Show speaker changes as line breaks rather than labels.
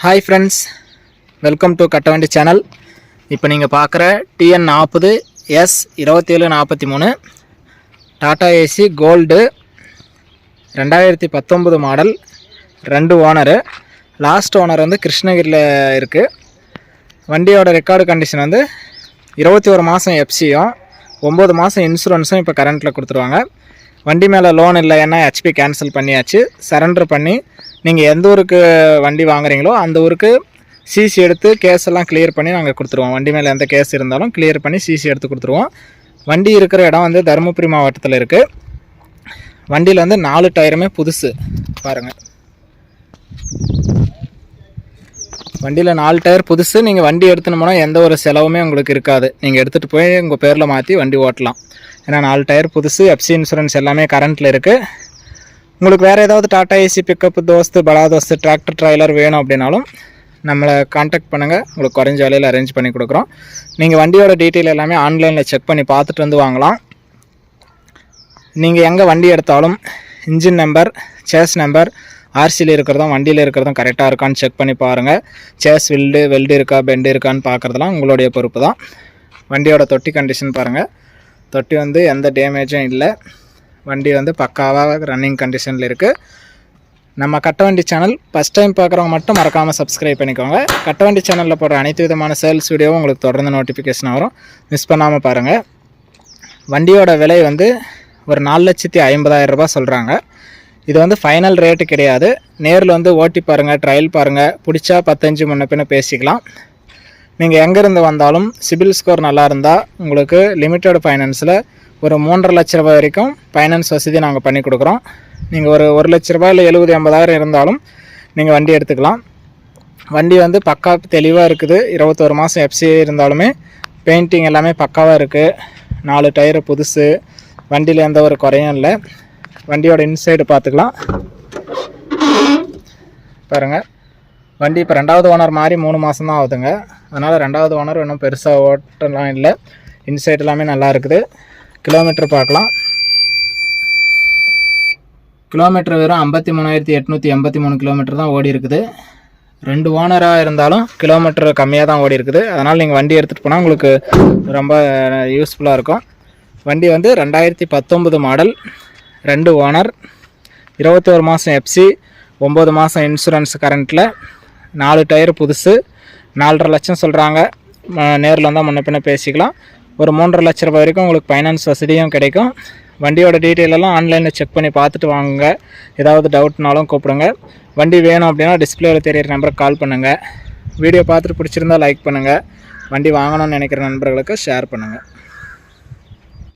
Hi friends welcome to Kattavandi channel இப்போ நீங்கள் பார்க்குற டிஎன் நாற்பது எஸ் இருபத்தேழு நாற்பத்தி மூணு டாடா ஏசி கோல்டு ரெண்டாயிரத்தி பத்தொம்பது மாடல் ரெண்டு ஓனரு லாஸ்ட் ஓனர் வந்து கிருஷ்ணகிரியில் இருக்குது வண்டியோட ரெக்கார்டு கண்டிஷன் வந்து இருபத்தி ஒரு மாதம் எஃப்சியும் ஒம்பது மாதம் இன்சூரன்ஸும் இப்போ கரண்ட்டில் கொடுத்துருவாங்க. வண்டி மேலே லோன் இல்லை ஏன்னா ஹெச்பி கேன்சல் பண்ணியாச்சு. சரண்டர் பண்ணி நீங்கள் எந்த ஊருக்கு வண்டி வாங்குறீங்களோ அந்த ஊருக்கு சிசி எடுத்து கேஸ் எல்லாம் கிளியர் பண்ணி நாங்கள் கொடுத்துருவோம். வண்டி மேலே எந்த கேஸ் இருந்தாலும் கிளியர் பண்ணி சிசி எடுத்து கொடுத்துருவோம். வண்டி இருக்கிற இடம் வந்து தருமபுரி மாவட்டத்தில் இருக்குது வண்டியில் வந்து நாலு டயருமே புதுசு. பாருங்கள் வண்டியில் நாலு டயர் புதுசு. நீங்கள் வண்டி எடுத்துனோம்னா எந்த ஒரு செலவுமே உங்களுக்கு இருக்காது. நீங்கள் எடுத்துகிட்டு போய் உங்கள் பேரில் மாற்றி வண்டி ஓட்டலாம். ஏன்னா நாலு டயர் புதுசு எஃப்சி இன்சூரன்ஸ் எல்லாமே கரண்ட்டில் இருக்குது உங்களுக்கு வேறு ஏதாவது டாட்டா ஏசி பிக்கப் தோஸ்து பலா தோஸ்து டிராக்டர் ட்ரைலர் வேணும் அப்படின்னாலும் நம்மளை காண்டாக்ட் பண்ணுங்கள் உங்களுக்கு குறைஞ்ச விலையில் அரேஞ்ச் பண்ணி கொடுக்குறோம். நீங்கள் வண்டியோட டீட்டெயில் எல்லாமே ஆன்லைனில் செக் பண்ணி பார்த்துட்டு வந்து வாங்கலாம். நீங்கள் எங்கே வண்டி எடுத்தாலும் இன்ஜின் நம்பர் சேஸ் நம்பர் ஆர்சியில் இருக்கிறதும் வண்டியில் இருக்கிறதும் கரெக்டாக இருக்கான்னு செக் பண்ணி பாருங்கள் சேஸ் வெல்டு வெல்டு இருக்கா பெண்டு இருக்கான்னு பார்க்குறதுலாம் உங்களுடைய பொறுப்பு தான். வண்டியோட தொட்டி கண்டிஷன் பாருங்கள் தொட்டி வந்து எந்த டேமேஜும் இல்லை. வண்டி வந்து பக்காவாக ரன்னிங் கண்டிஷனில் இருக்குது நம்ம கட்டவண்டி சேனல் ஃபஸ்ட் டைம் பார்க்குறவங்க மட்டும் மறக்காமல் சப்ஸ்கிரைப் பண்ணிக்கோங்க. கட்டவண்டி சேனலில் போடுற அனைத்து விதமான சேல்ஸ் வீடியோவும் உங்களுக்கு தொடர்ந்து நோட்டிஃபிகேஷன் வரும். மிஸ் பண்ணாமல் பாருங்கள் வண்டியோட விலை வந்து ஒரு நாலு லட்சத்தி ஐம்பதாயிரம் ரூபாய் சொல்கிறாங்க இது வந்து ஃபைனல் ரேட்டு கிடையாது. நேரில் வந்து ஓட்டி பாருங்கள் ட்ரையல் பாருங்கள் பிடிச்சா பத்தஞ்சு முன்ன பின்ன பேசிக்கலாம். நீங்கள் எங்கேருந்து வந்தாலும் சிபில் ஸ்கோர் நல்லா இருந்தால் உங்களுக்கு லிமிட்டட் ஃபைனான்ஸில் ஒரு மூன்றரை லட்ச ரூபாய் வரைக்கும் ஃபைனான்ஸ் வசதி நாங்கள் பண்ணி கொடுக்குறோம். நீங்கள் ஒரு ஒரு லட்ச ரூபாய் இல்லை எழுபது எண்பதாயிரம் இருந்தாலும் நீங்கள் வண்டி எடுத்துக்கலாம். வண்டி வந்து பக்கா தெளிவாக இருக்குது. இருபத்தோரு மாதம் எஃப்சி இருந்தாலுமே பெயிண்டிங் எல்லாமே பக்காவாக இருக்குது நாலு டயரு புதுசு. வண்டியில் எந்த ஒரு குறையும் இல்லை. வண்டியோட இன்சைடு பார்த்துக்கலாம். பாருங்கள் வண்டி இப்போ ரெண்டாவது ஓனர் மாதிரி மூணு மாதம் தான் ஆகுதுங்க. அதனால் ரெண்டாவது ஓனர் இன்னும் பெருசாக ஓட்டலாம் இல்லை. இன்சைட் எல்லாமே நல்லா இருக்குது. கிலோமீட்டர் பார்க்கலாம். கிலோமீட்டர் வெறும் ஐம்பத்தி மூணாயிரத்தி எட்நூற்றி எண்பத்தி மூணு கிலோமீட்டர் தான் ஓடி இருக்குது. ரெண்டு ஓனராக இருந்தாலும் கிலோமீட்டர் கம்மியாக தான் ஓடி இருக்குது. அதனால் நீங்கள் வண்டி எடுத்துகிட்டு போனால் உங்களுக்கு ரொம்ப யூஸ்ஃபுல்லாக இருக்கும். வண்டி வந்து ரெண்டாயிரத்தி பத்தொம்பது மாடல் ரெண்டு ஓனர். இருபத்தோரு மாதம் எஃப்சி ஒம்பது மாதம் இன்சூரன்ஸ் கரண்ட்டில் நாலு டயர் புதுசு. நாலரை லட்சம் சொல்கிறாங்க நேரில் வந்தால் முன்ன பின்ன பேசிக்கலாம். ஒரு மூன்றரை லட்ச ரூபாய் வரைக்கும் உங்களுக்கு ஃபைனான்ஸ் வசதியும் கிடைக்கும். வண்டியோட டீட்டெயில் எல்லாம் ஆன்லைனில் செக் பண்ணி பார்த்துட்டு வாங்குங்க ஏதாவது டவுட்னாலும் கூப்பிடுங்க. வண்டி வேணும் அப்படின்னா டிஸ்பிளேவில் தெரியிற நம்பருக்கு கால் பண்ணுங்கள் வீடியோ பார்த்துட்டு பிடிச்சிருந்தா லைக் பண்ணுங்கள் வண்டி வாங்கணும்னு நினைக்கிற நண்பர்களுக்கு ஷேர் பண்ணுங்கள்